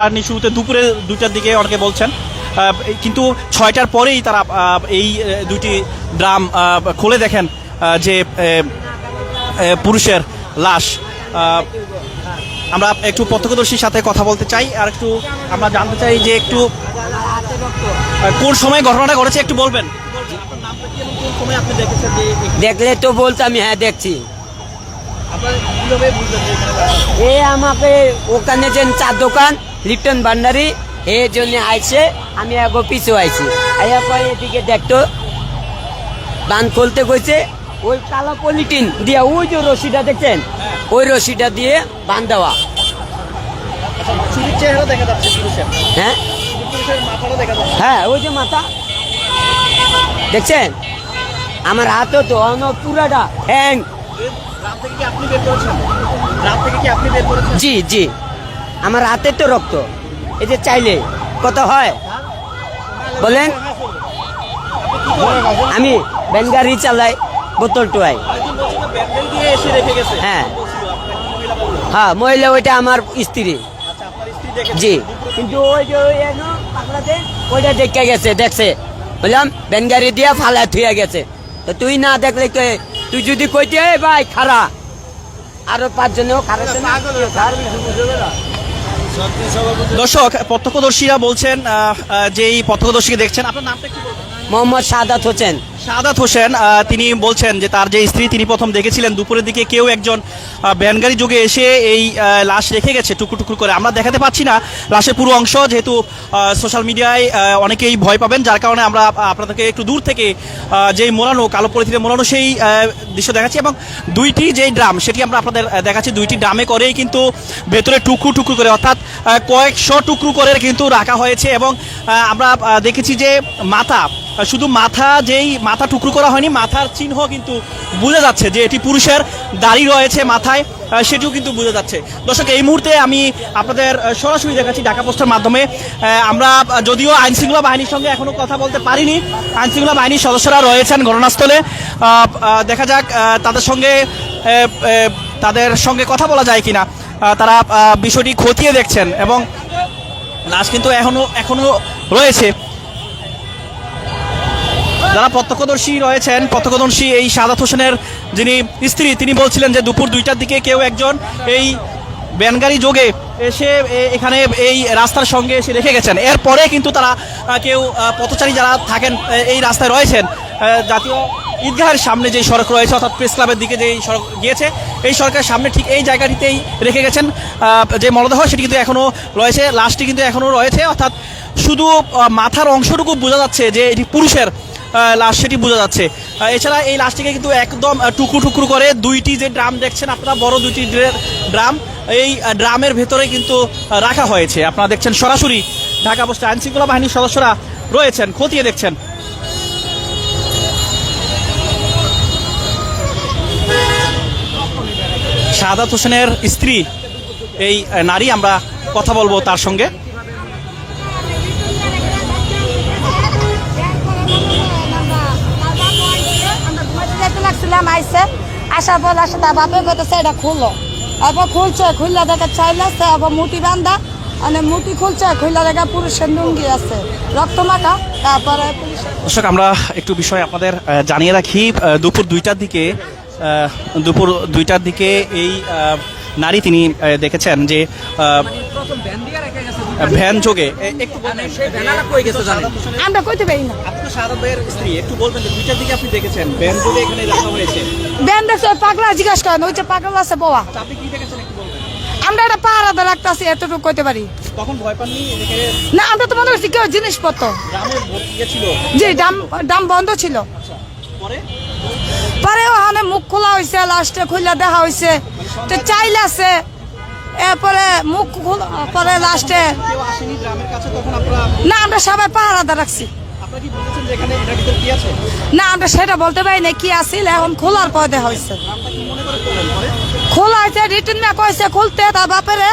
আপনি শুরুতে দুপুরে দুইটার দিকে অনেকে বলছেন কিন্তু ছয়টার পরেই তারা এই দুটি ড্রাম খুলে দেখেন যে পুরুষের লাশ আমরা একটু প্রত্যক্ষদর্শীর সাথে কথা বলতে চাই আর একটু আমরা জানতে চাই যে একটু কোন সময় ঘটনাটা ঘটেছে একটু বলবেন দেখলে তো বলতাম হ্যাঁ দেখছি? এ আমাকে ওখানে যে চার দোকান লিপটন ভান্ডারি এই জন্য আইছে আমি আগে পিছু আইছি। আইয়া পরে এদিকে দেখতো বান খুলতে কইছে ওই কালো পলিটিন দিয়ে ওই যে রশিটা দেখছেন ওই রশিটা দিয়ে বান দেওয়া। হ্যাঁ? হ্যাঁ ওই যে মাথা। দেখছেন? আমার হাতও তো অন পুরাটা হ্যাং। জি জি। আমার হাতে তো রক্ত। এই যে চাইলে, কত হয়? বলেন। আমি গাড়ি চালাই, বোতল টুয়াই। হ্যাঁ। হ্যাঁ মহিলা, ওইটা আমার স্ত্রী। জি। কিন্তু ওইটা দেখে গেছে, দেখছে। বললাম গাড়ি দিয়ে ফালা থুয়ে গেছে। তো তুই না দেখলে তুই যদি কইতে ভাই খারা আরও পাঁচজনেও খারা দর্শক প্রত্যক্ষদর্শীরা বলছেন যে এই প্রত্যক্ষদর্শীকে দেখছেন আপনার নামটা কি মোহাম্মদ সাদাত হোসেন। শাহাদাত হোসেন তিনি বলছেন যে তার যে স্ত্রী তিনি প্রথম দেখেছিলেন দুপুরের দিকে কেউ একজন আহ, ভ্যানগাড়ি যোগে এসে এই লাশ রেখে গেছে টুকরো টুকরো করে। আমরা দেখাতে পাচ্ছি না লাশের পুরো অংশ যেহেতু সোশ্যাল মিডিয়ায় অনেকেই ভয় পাবেন যার কারণে আমরা আপনাদেরকে একটু দূর থেকে যেই মোড়ানো কালো পলিথিনে মোড়ানো সেই দৃশ্য দেখাচ্ছি এবং দুইটি যেই ড্রাম সেটি আমরা আপনাদের দেখাচ্ছি। দুইটি ড্রামে করেই কিন্তু ভেতরে টুকরো টুকরো করে অর্থাৎ কয়েকশো টুকরো করে কিন্তু রাখা হয়েছে এবং আমরা দেখেছি যে মাথা শুধু মাথা যেই মাথা টুকরো করা হয়নি, মাথার চিহ্ন কিন্তু বোঝা যাচ্ছে যে এটি পুরুষের দাড়ি রয়েছে মাথায় সেটিও কিন্তু বোঝা যাচ্ছে। দর্শক, এই মুহূর্তে আমি আপনাদের সরাসরি দেখাচ্ছি ঢাকা পোস্টের মাধ্যমে। আমরা যদিও আইনশৃঙ্খলা বাহিনীর সঙ্গে এখনও কথা বলতে পারিনি, আইনশৃঙ্খলা বাহিনীর সদস্যরা রয়েছেন ঘটনাস্থলে। দেখা যাক তাদের সঙ্গে তাদের সঙ্গে কথা বলা যায় কিনা। তারা বিষয়টি খতিয়ে দেখছেন এবং লাশ কিন্তু এখনও এখনও রয়েছে। যারা প্রত্যক্ষদর্শী রয়েছেন, প্রত্যক্ষদর্শী এই সাদাত হোসেনের যিনি স্ত্রী, তিনি বলছিলেন যে দুপুর দুইটার দিকে কেউ একজন এই ব্যানগাড়ি যোগে এসে এখানে এই রাস্তার সঙ্গে এসে রেখে গেছেন। এরপরে কিন্তু তারা কেউ পথচারী যারা থাকেন এই রাস্তায় রয়েছেন জাতীয় ঈদগাহের সামনে যে সড়ক রয়েছে, অর্থাৎ প্রেস ক্লাবের দিকে যে সড়ক গিয়েছে, এই সড়কের সামনে ঠিক এই জায়গাটিতেই রেখে গেছেন। যে মরদেহ, সেটি কিন্তু এখনও রয়েছে, লাশটি কিন্তু এখনও রয়েছে, অর্থাৎ শুধু মাথার অংশটুকু বোঝা যাচ্ছে যে এটি পুরুষের লাশ সেটি বোঝা যাচ্ছে। এছাড়া এই লাশটিকে কিন্তু একদম টুকরো টুকরো করে দুইটি যে ড্রাম দেখছেন আপনারা, বড় দুইটি ড্রে- ড্রাম এই ড্রামের ভেতরে কিন্তু রাখা হয়েছে। আপনারা দেখছেন সরাসরি ঢাকা পোস্ট আইন শৃঙ্খলা বাহিনীর সদস্যরা রয়েছেন, খতিয়ে দেখছেন। শাহাদাত হোসেনের স্ত্রী, এই নারী, আমরা কথা বলব তার সঙ্গে। লাগছিলাম আইসে আসার পর আসে তার বাপের কথা সেটা খুললো তারপর খুলছে খুললে দেখে চাইলেছে আবার মুটি বান্ধা মানে মুটি খুলছে খুললে দেখে পুরুষের লুঙ্গি আছে রক্ত মাখা তারপরে দর্শক আমরা একটু বিষয় আপনাদের জানিয়ে রাখি দুপুর দুইটার দিকে দুপুর দুইটার দিকে এই নারী তিনি দেখেছেন যে আহ, ভ্যান যোগে হোসেনের- আমরা কইতে পারি না। তো শাহাদাত ভাইয়ের স্ত্রী একটু বলবেন যে দুইটার দিকে আপনি দেখেছেন ভ্যান যোগে এখানে রাখা হয়েছে। বেন দেখছে পাগলা জিজ্ঞাসা করেন ওই যে পাগলা আছে বাবা আপনি কি দেখেছেন একটু বলবেন? আমরা একটা পাহারাতে রাখতেছি এতটুকু কইতে পারি। তখন ভয় পাননি না আমরা তো মনে করছি কেউ জিনিসপত্র। জি বন্ধ ছিল। পরে? পরে ওখানে মুখ খোলা হয়েছে লাস্টে খুলে দেখা হয়েছে তো চাইল আছে এরপরে মুখ খোলা পরে লাস্টে না আমরা সবাই পাহারাতে রাখছি। না আমরা সেটা বলতে পারি না কি আসিল এখন খোলার পর দেখা হয়েছে। খোলা হয়েছে রিটার্ন না কইছে খুলতে তার বাপেরে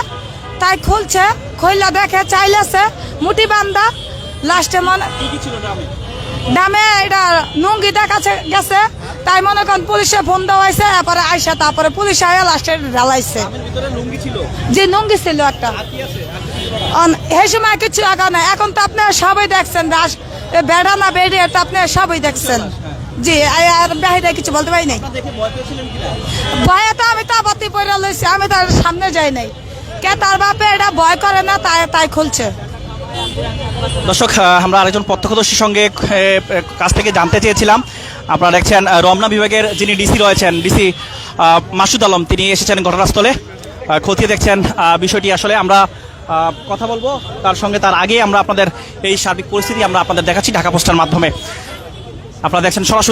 তাই খুলছে খইলা দেখে চাইলেছে মুটি বান্ধা লাস্টে মনে দামে এটা নুঙ্গি দেখাচ্ছে গেছে তাই মনে করেন পুলিশে ফোন দেওয়া হয়েছে তারপরে আইসা তারপরে পুলিশ আয়া লাস্টে ঢালাইছে। যে নুঙ্গি ছিল একটা। এই সময় কিছু আগা নাই এখন তো আপনারা সবাই দেখছেন রাস বেড়া না, বেড়ে এটা আপনি সবই দেখছেন। জি আর বাহিরে কিছু বলতে পারি নাই? ভয়ে তো আমি তো আপত্তি পড়ে লইছি, আমি তার সামনে যাই নাই। কে তার বাপে এটা ভয় করে না, তাই তাই খুলছে। দর্শক আমরা আরেকজন প্রত্যক্ষদর্শীর সঙ্গে কাছ থেকে জানতে চেয়েছিলাম। আপনারা দেখছেন রমনা বিভাগের যিনি ডিসি রয়েছেন, ডিসি মাসুদ আলম, তিনি এসেছেন ঘটনাস্থলে। খতিয়ে দেখছেন বিষয়টি আসলে। আমরা কথা বলব। তার সঙ্গে তার আগে আমরা আপনাদের এই সার্বিক পরিস্থিতি আমরা আপনাদের দেখাচ্ছি ঢাকা পোস্টার মাধ্যমে। আপনারা দেখছেন সরাসরি